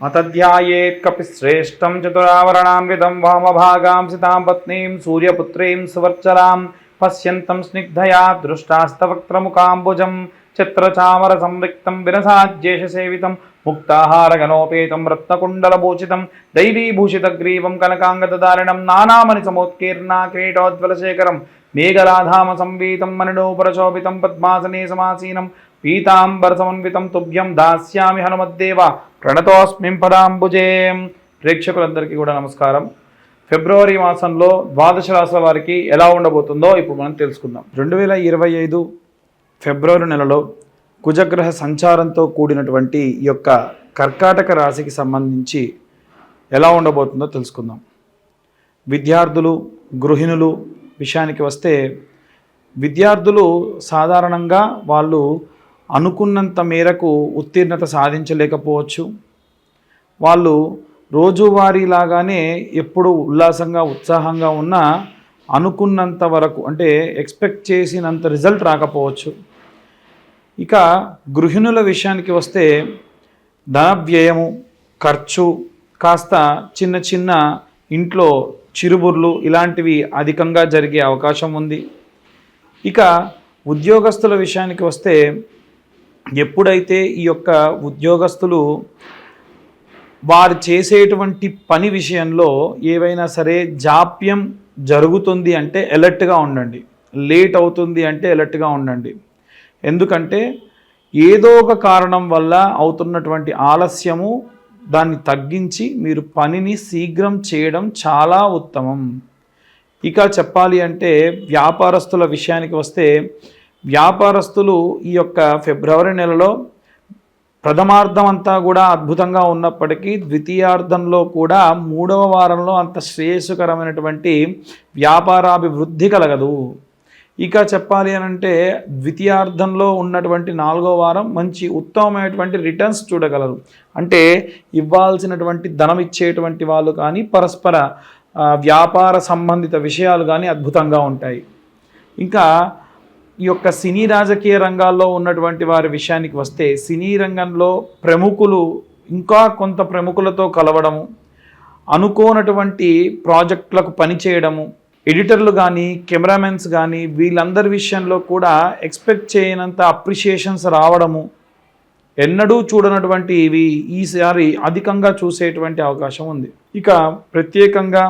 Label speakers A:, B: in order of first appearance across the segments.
A: అతధ్యాయేత్కపిశ్రేష్టం విధం వామభాగాం సితాం పత్నీం సూర్యపుత్రీం సువర్చలాం పశ్యంతం స్నిగ్ధయా దృష్టాస్తవక్త్రముకాంబుజం చిత్రచామర సంరిక్తం విరసాజ్యేషసేవితం ముక్తాహారగణోపేతం రత్నకుండలభూషితం దైవీభూషితగ్రీవం కనకాంగతారిణం నానామణి సమోత్కీర్ణ క్రీటోజ్వలశేఖరం మేఘలాధామ సంవీతం మణిడోపరశోభితం పద్మాసనే సమాసీనం పీతాంబరసమన్వితం తుభ్యం దాస్యామి హనుమద్దేవ ప్రణతోస్మిం పదాంబుజే ప్రేక్షకులందరికీ కూడా నమస్కారం. ఫిబ్రవరి మాసంలో ద్వాదశ రాశుల వారికి ఎలా ఉండబోతుందో ఇప్పుడు మనం తెలుసుకుందాం. రెండు వేల ఇరవై ఐదు ఫిబ్రవరి నెలలో కుజగ్రహ సంచారంతో కూడినటువంటి ఈ యొక్క కర్కాటక రాశికి సంబంధించి ఎలా ఉండబోతుందో తెలుసుకుందాం. విద్యార్థులు గృహిణులు విషయానికి వస్తే విద్యార్థులు సాధారణంగా వాళ్ళు అనుకున్నంత మేరకు ఉత్తీర్ణత సాధించలేకపోవచ్చు. వాళ్ళు రోజువారీలాగానే ఎప్పుడు ఉల్లాసంగా ఉత్సాహంగా ఉన్న అనుకున్నంత వరకు అంటే ఎక్స్పెక్ట్ చేసినంత రిజల్ట్ రాకపోవచ్చు. ఇక గృహిణుల విషయానికి వస్తే ధన వ్యయము ఖర్చు కాస్త చిన్న చిన్న ఇంట్లో చిరుబుర్లు ఇలాంటివి అధికంగా జరిగే అవకాశం ఉంది. ఇక ఉద్యోగస్తుల విషయానికి వస్తే ఎప్పుడైతే ఈ యొక్క ఉద్యోగస్తులు వారు చేసేటువంటి పని విషయంలో ఏవైనా సరే జాప్యం జరుగుతుంది అంటే ఎలర్ట్గా ఉండండి. లేట్ అవుతుంది అంటే ఎలర్ట్గా ఉండండి. ఎందుకంటే ఏదో ఒక కారణం వల్ల అవుతున్నటువంటి ఆలస్యము దాన్ని తగ్గించి మీరు పనిని శీఘ్రం చేయడం చాలా ఉత్తమం. ఇక చెప్పాలి అంటే వ్యాపారస్తుల విషయానికి వస్తే వ్యాపారస్తులు ఈ యొక్క ఫిబ్రవరి నెలలో ప్రథమార్థం అంతా కూడా అద్భుతంగా ఉన్నప్పటికీ ద్వితీయార్థంలో కూడా మూడవ వారంలో అంత శ్రేయస్కరమైనటువంటి వ్యాపారాభివృద్ధి కలగదు. ఇక చెప్పాలి అని అంటే ద్వితీయార్థంలో ఉన్నటువంటి నాలుగో వారం మంచి ఉత్తమమైనటువంటి రిటర్న్స్ చూడగలరు. అంటే ఇవ్వాల్సినటువంటి ధనం ఇచ్చేటువంటి వాళ్ళు కానీ పరస్పర వ్యాపార సంబంధిత విషయాలు కానీ అద్భుతంగా ఉంటాయి. ఇంకా ఈ యొక్క సినీ రాజకీయ రంగాల్లో ఉన్నటువంటి వారి విషయానికి వస్తే సినీ రంగంలో ప్రముఖులు ఇంకా కొంత ప్రముఖులతో కలవడము అనుకోనటువంటి ప్రాజెక్టులకు పనిచేయడము ఎడిటర్లు కానీ కెమెరామెన్స్ కానీ వీళ్ళందరి విషయంలో కూడా ఎక్స్పెక్ట్ చేయనంత అప్రిషియేషన్స్ రావడము ఎన్నడూ చూడనటువంటి ఇవి ఈసారి అధికంగా చూసేటువంటి అవకాశం ఉంది. ఇక ప్రత్యేకంగా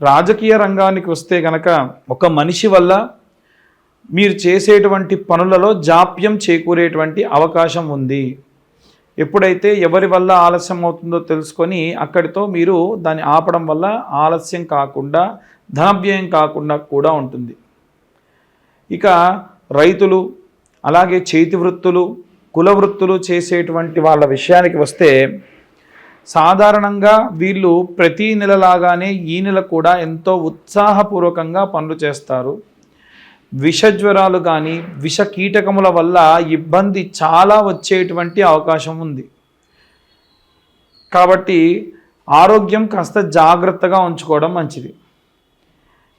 A: రాజకీయ రంగానికి వస్తే గనక ఒక మనిషి వల్ల మీరు చేసేటువంటి పనులలో జాప్యం చేకూరేటువంటి అవకాశం ఉంది. ఎప్పుడైతే ఎవరి వల్ల ఆలస్యం అవుతుందో తెలుసుకొని అక్కడితో మీరు దాన్ని ఆపడం వల్ల ఆలస్యం కాకుండా ధనవ్యయం కాకుండా కూడా ఉంటుంది. ఇక రైతులు అలాగే చేతి వృత్తులు కుల వృత్తులు చేసేటువంటి వాళ్ళ విషయానికి వస్తే సాధారణంగా వీళ్ళు ప్రతీ నెలలాగానే ఈ నెల కూడా ఎంతో ఉత్సాహపూర్వకంగా పనులు చేస్తారు. విషజ్వరాలు కానీ విష కీటకముల వల్ల ఇబ్బంది చాలా వచ్చేటువంటి అవకాశం ఉంది. కాబట్టి ఆరోగ్యం కాస్త జాగ్రత్తగా ఉంచుకోవడం మంచిది.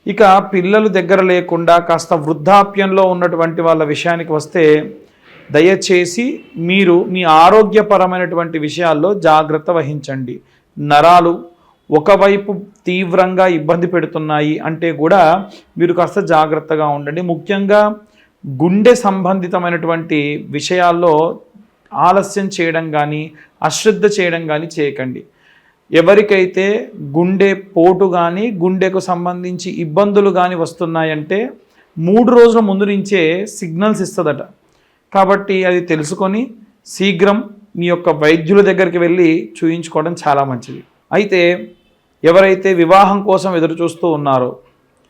A: ఇక పిల్లలు దగ్గర లేకుండా కాస్త వృద్ధాప్యంలో ఉన్నటువంటి వాళ్ళ విషయానికి వస్తే దయచేసి మీరు మీ ఆరోగ్యపరమైనటువంటి విషయాల్లో జాగ్రత్త వహించండి. నరాలు ఒకవైపు తీవ్రంగా ఇబ్బంది పెడుతున్నాయి అంటే కూడా మీరు కాస్త జాగ్రత్తగా ఉండండి. ముఖ్యంగా గుండె సంబంధితమైనటువంటి విషయాల్లో ఆలస్యం చేయడం కానీ అశ్రద్ధ చేయడం కానీ చేయకండి. ఎవరికైతే గుండె పోటు కానీ గుండెకు సంబంధించి ఇబ్బందులు కానీ వస్తున్నాయంటే మూడు రోజుల ముందు నుంచే సిగ్నల్స్ ఇస్తుందట. కాబట్టి అది తెలుసుకొని శీఘ్రం మీ యొక్క వైద్యుల దగ్గరికి వెళ్ళి చూయించుకోవడం చాలా మంచిది. అయితే ఎవరైతే వివాహం కోసం ఎదురు చూస్తూ ఉన్నారో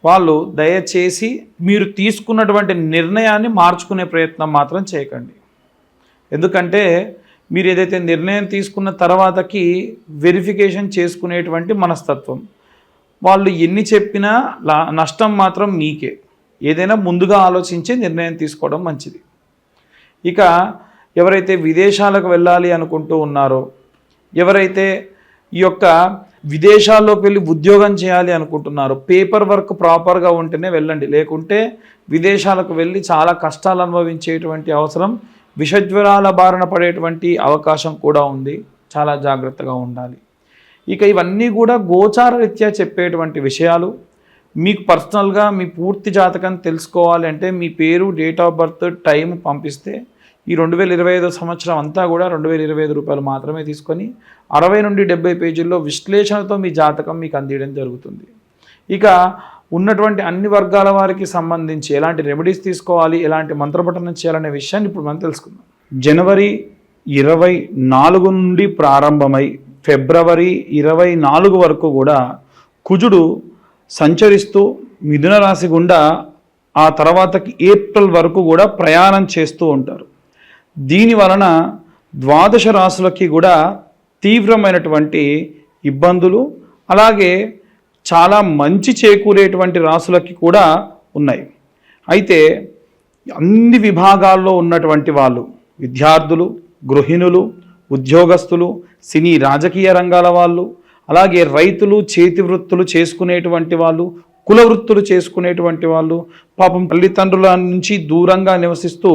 A: వాళ్ళు దయచేసి మీరు తీసుకున్నటువంటి నిర్ణయాన్ని మార్చుకునే ప్రయత్నం మాత్రం చేయకండి. ఎందుకంటే మీరు ఏదైతే నిర్ణయం తీసుకున్న తర్వాతకి వెరిఫికేషన్ చేసుకునేటువంటి మనస్తత్వం వాళ్ళు ఎన్ని చెప్పినా నష్టం మాత్రం మీకే. ఏదైనా ముందుగా ఆలోచించి నిర్ణయం తీసుకోవడం మంచిది. ఇక ఎవరైతే విదేశాలకు వెళ్ళాలి అనుకుంటూ ఉన్నారో ఎవరైతే ఈ యొక్క విదేశాల్లోకి వెళ్ళి ఉద్యోగం చేయాలి అనుకుంటున్నారు. పేపర్ వర్క్ ప్రాపర్గా ఉంటేనే వెళ్ళండి. లేకుంటే విదేశాలకు వెళ్ళి చాలా కష్టాలు అనుభవించేటువంటి అవసరం విషజ్వరాల బారిన పడేటువంటి అవకాశం కూడా ఉంది. చాలా జాగ్రత్తగా ఉండాలి. ఇక ఇవన్నీ కూడా గోచార రీత్యా చెప్పేటువంటి విషయాలు. మీకు పర్సనల్గా మీ పూర్తి జాతకం తెలుసుకోవాలంటే మీ పేరు డేట్ ఆఫ్ బర్త్ టైం పంపిస్తే ఈ రెండు వేల ఇరవై ఐదో సంవత్సరం అంతా కూడా రెండు వేల ఇరవై ఐదు రూపాయలు మాత్రమే తీసుకొని అరవై నుండి డెబ్బై పేజీల్లో విశ్లేషణతో మీ జాతకం మీకు అందియడం జరుగుతుంది. ఇక ఉన్నటువంటి అన్ని వర్గాల వారికి సంబంధించి ఎలాంటి రెమెడీస్ తీసుకోవాలి ఎలాంటి మంత్రపఠనం చేయాలనే విషయాన్ని ఇప్పుడు మనం తెలుసుకుందాం. జనవరి ఇరవై నాలుగు నుండి ప్రారంభమై ఫిబ్రవరి ఇరవై నాలుగు వరకు కూడా కుజుడు సంచరిస్తూ మిథున రాశి గుండా ఆ తర్వాతకి ఏప్రిల్ వరకు కూడా ప్రయాణం చేస్తూ ఉంటారు. దీని వలన ద్వాదశ రాశులకి కూడా తీవ్రమైనటువంటి ఇబ్బందులు అలాగే చాలా మంచి చేకూరేటువంటి రాసులకి కూడా ఉన్నాయి. అయితే అన్ని విభాగాల్లో ఉన్నటువంటి వాళ్ళు విద్యార్థులు గృహిణులు ఉద్యోగస్తులు సినీ రాజకీయ రంగాల వాళ్ళు అలాగే రైతులు చేతి వృత్తులు చేసుకునేటువంటి వాళ్ళు కుల వృత్తులు చేసుకునేటువంటి వాళ్ళు పాపం తల్లిదండ్రుల నుంచి దూరంగా నివసిస్తూ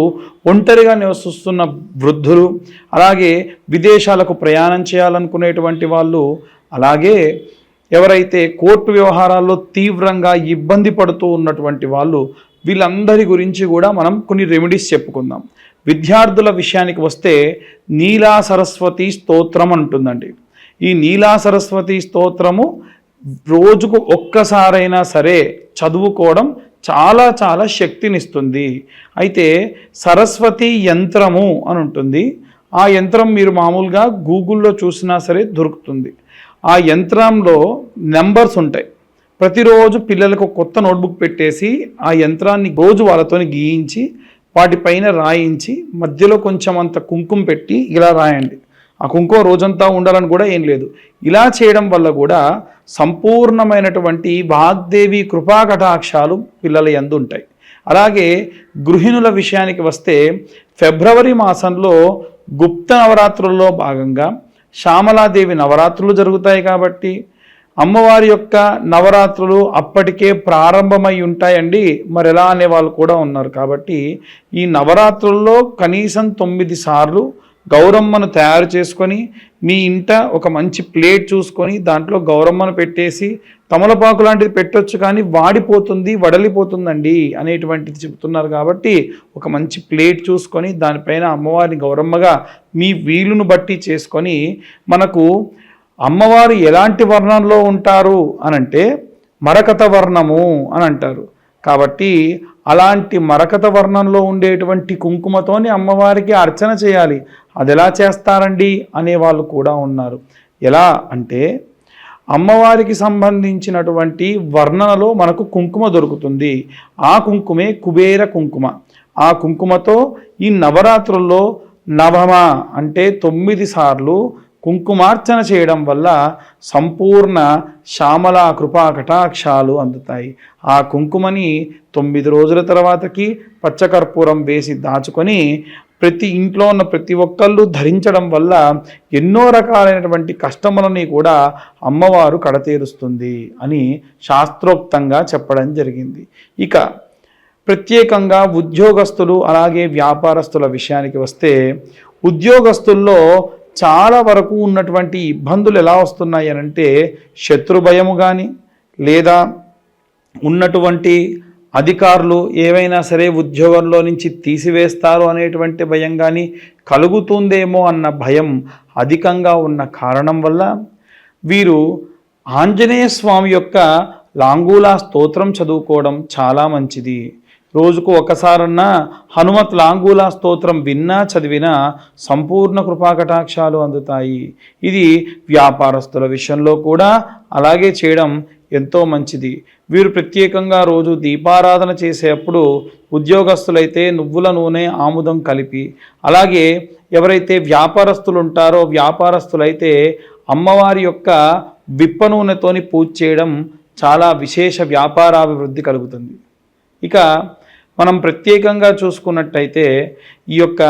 A: ఒంటరిగా నివసిస్తున్న వృద్ధులు అలాగే విదేశాలకు ప్రయాణం చేయాలనుకునేటువంటి వాళ్ళు అలాగే ఎవరైతే కోర్టు వ్యవహారాల్లో తీవ్రంగా ఇబ్బంది పడుతూ ఉన్నటువంటి వాళ్ళు వీళ్ళందరి గురించి కూడా మనం కొన్ని రెమెడీస్ చెప్పుకుందాం. విద్యార్థుల విషయానికి వస్తే నీలా సరస్వతి స్తోత్రం అంటుందండి. ఈ నీలా సరస్వతి స్తోత్రము రోజుకు ఒక్కసారైనా సరే చదువుకోవడం చాలా చాలా శక్తినిస్తుంది. అయితే సరస్వతి యంత్రము అని ఉంటుంది. ఆ యంత్రం మీరు మామూలుగా గూగుల్లో చూసినా సరే దొరుకుతుంది. ఆ యంత్రంలో నెంబర్స్ ఉంటాయి. ప్రతిరోజు పిల్లలకు కొత్త నోట్బుక్ పెట్టేసి ఆ యంత్రాన్ని రోజు వాళ్ళతోని గీయించి వాటిపైన రాయించి మధ్యలో కొంచెం అంత కుంకుమ పెట్టి ఇలా రాయండి. ఆ కుంకుమ రోజంతా ఉండాలని కూడా ఏం లేదు. ఇలా చేయడం వల్ల కూడా సంపూర్ణమైనటువంటి వాగ్దేవి కృపా కటాక్షాలు పిల్లల ఎందు ఉంటాయి. అలాగే గృహిణుల విషయానికి వస్తే ఫిబ్రవరి మాసంలో గుప్త నవరాత్రుల్లో భాగంగా శ్యామలాదేవి నవరాత్రులు జరుగుతాయి కాబట్టి అమ్మవారి యొక్క నవరాత్రులు అప్పటికే ప్రారంభమై ఉంటాయండి. మరి ఎలా అనే వాళ్ళు కూడా ఉన్నారు కాబట్టి ఈ నవరాత్రుల్లో కనీసం తొమ్మిది సార్లు గౌరమ్మను తయారు చేసుకొని మీ ఇంట ఒక మంచి ప్లేట్ చూసుకొని దాంట్లో గౌరమ్మను పెట్టేసి తమలపాకు లాంటిది పెట్టొచ్చు కానీ వాడిపోతుంది వడలిపోతుందండి అనేటువంటిది చెబుతున్నారు కాబట్టి ఒక మంచి ప్లేట్ చూసుకొని దానిపైన అమ్మవారిని గౌరమ్మగా మీ వీలును బట్టి చేసుకొని మనకు అమ్మవారు ఎలాంటి వర్ణంలో ఉంటారు అనంటే మరకత వర్ణము అని అంటారు. కాబట్టి అలాంటి మరకత వర్ణంలో ఉండేటువంటి కుంకుమతోని అమ్మవారికి అర్చన చేయాలి. అది ఎలా చేస్తారండి అనే వాళ్ళు కూడా ఉన్నారు. ఎలా అంటే అమ్మవారికి సంబంధించినటువంటి వర్ణనలో మనకు కుంకుమ దొరుకుతుంది. ఆ కుంకుమే కుబేర కుంకుమ. ఆ కుంకుమతో ఈ నవరాత్రుల్లో నవమ అంటే తొమ్మిది సార్లు కుంకుమార్చన చేయడం వల్ల సంపూర్ణ శ్యామల కృపా కటాక్షాలు అందుతాయి. ఆ కుంకుమని తొమ్మిది రోజుల తర్వాతకి పచ్చకర్పూరం వేసి దాచుకొని ప్రతి ఇంట్లో ఉన్న ప్రతి ఒక్కళ్ళు ధరించడం వల్ల ఎన్నో రకాలైనటువంటి కష్టములని కూడా అమ్మవారు కడతీరుస్తుంది అని శాస్త్రోక్తంగా చెప్పడం జరిగింది. ఇక ప్రత్యేకంగా ఉద్యోగస్తులు అలాగే వ్యాపారస్తుల విషయానికి వస్తే ఉద్యోగస్తుల్లో చాలా వరకు ఉన్నటువంటి ఇబ్బందులు ఎలా వస్తున్నాయి అనంటే శత్రు భయము కానీ లేదా ఉన్నటువంటి అధికారులు ఏవైనా సరే ఉద్యోగంలో నుంచి తీసివేస్తారు అనేటువంటి భయం కానీ కలుగుతుందేమో అన్న భయం అధికంగా ఉన్న కారణం వల్ల వీరు ఆంజనేయ స్వామి యొక్క లాంగూలా స్తోత్రం చదువుకోవడం చాలా మంచిది. రోజుకు ఒకసారన్నా హనుమత్ లాంగూలా స్తోత్రం విన్నా చదివినా సంపూర్ణ కృపాకటాక్షాలు అందుతాయి. ఇది వ్యాపారస్తుల విషయంలో కూడా అలాగే చేయడం ఎంతో మంచిది. వీరు ప్రత్యేకంగా రోజు దీపారాధన చేసేటప్పుడు ఉద్యోగస్తులైతే నువ్వుల నూనె ఆముదం కలిపి అలాగే ఎవరైతే వ్యాపారస్తులు ఉంటారో వ్యాపారస్తులైతే అమ్మవారి యొక్క విప్ప నూనెతోని పూజ చేయడం చాలా విశేష వ్యాపారాభివృద్ధి కలుగుతుంది. ఇక మనం ప్రత్యేకంగా చూసుకున్నట్టయితే ఈ యొక్క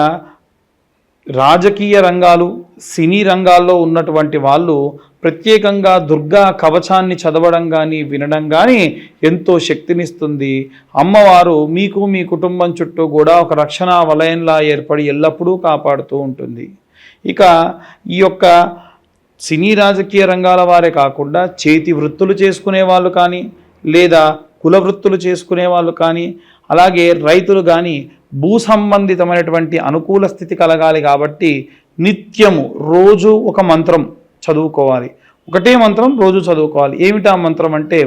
A: రాజకీయ రంగాలు సినీ రంగాల్లో ఉన్నటువంటి వాళ్ళు ప్రత్యేకంగా దుర్గా కవచాన్ని చదవడం కానీ వినడం కానీ ఎంతో శక్తినిస్తుంది. అమ్మవారు మీకు మీ కుటుంబం చుట్టూ కూడా ఒక రక్షణ వలయంలా ఏర్పడి ఎల్లప్పుడూ కాపాడుతూ ఉంటుంది. ఇక ఈ యొక్క సినీ రాజకీయ రంగాల వారే కాకుండా చేతి వృత్తులు చేసుకునే వాళ్ళు కానీ లేదా కుల వృత్తులు చేసుకునే వాళ్ళు కానీ అలాగే రైతులు కానీ భూ సంబంధితమైనటువంటి అనుకూల స్థితి కలగాలి కాబట్టి నిత్యము రోజు ఒక మంత్రం చదువుకోవాలి. ఒకటే మంత్రం రోజు చదువుకోవాలి. ఏమిటా మంత్రం అంటే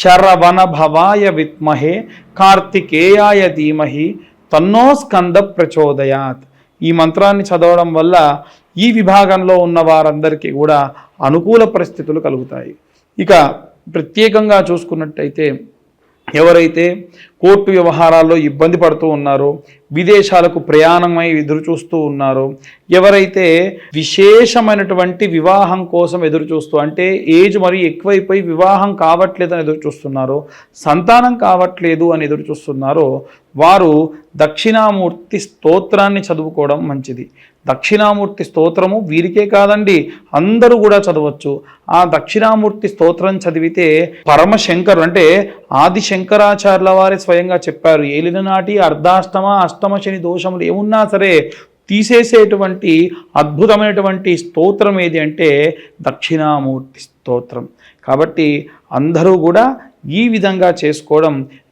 A: శరవణ భవాయ విత్మహే కార్తికేయాయ ధీమహి తన్నో స్కంద ప్రచోదయాత్. ఈ మంత్రాన్ని చదవడం వల్ల ఈ విభాగంలో ఉన్న వారందరికీ కూడా అనుకూల పరిస్థితులు కలుగుతాయి. ఇక ప్రత్యేకంగా చూసుకున్నట్టయితే ఎవరైతే కోర్టు వ్యవహారాల్లో ఇబ్బంది పడుతూ ఉన్నారో విదేశాలకు ప్రయాణమై ఎదురు చూస్తూ ఉన్నారో ఎవరైతే విశేషమైనటువంటి వివాహం కోసం ఎదురుచూస్తూ అంటే ఏజ్ మరి ఎక్కువైపోయి వివాహం కావట్లేదని అని ఎదురుచూస్తున్నారో సంతానం కావట్లేదు అని ఎదురుచూస్తున్నారో వారు దక్షిణామూర్తి స్తోత్రాన్ని చదువుకోవడం మంచిది. దక్షిణామూర్తి స్తోత్రము వీరికే కాదండి అందరూ కూడా చదవచ్చు. ఆ దక్షిణామూర్తి స్తోత్రం చదివితే పరమశంకరు అంటే ఆది శంకరాచార్యుల వారే స్వయంగా చెప్పారు ఏలిన నాటి అర్ధాష్టమ అష్టమ శని దోషములు ఏమున్నా సరే తీసేసేటువంటి అద్భుతమైనటువంటి స్తోత్రం ఏది అంటే దక్షిణామూర్తి స్తోత్రం. కాబట్టి అందరూ కూడా ఈ విధంగా చేసుకోవడం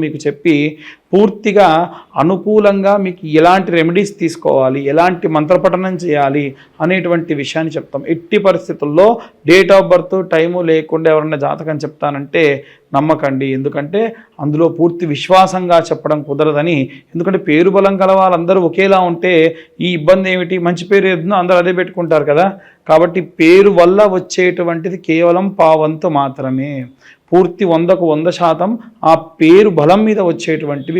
A: మీకు చెప్పి పూర్తిగా అనుకూలంగా మీకు ఎలాంటి రెమెడీస్ తీసుకోవాలి ఎలాంటి మంత్రపఠనం చేయాలి అనేటువంటి విషయాన్ని చెప్తాం. ఎట్టి పరిస్థితుల్లో డేట్ ఆఫ్ బర్త్ టైము లేకుండా ఎవరన్నా జాతకం చెప్తానంటే నమ్మకండి. ఎందుకంటే అందులో పూర్తి విశ్వాసంగా చెప్పడం కుదరదని ఎందుకంటే పేరు బలం గల వాళ్ళందరూ ఒకేలా ఉంటే ఈ ఇబ్బంది ఏమిటి? మంచి పేరు ఏదో అందరూ అదే పెట్టుకుంటారు కదా. కాబట్టి పేరు వల్ల వచ్చేటువంటిది కేవలం పావంతు మాత్రమే. పూర్తి వందకు వంద శాతం ఆ పేరు బలం మీద వచ్చేటువంటివి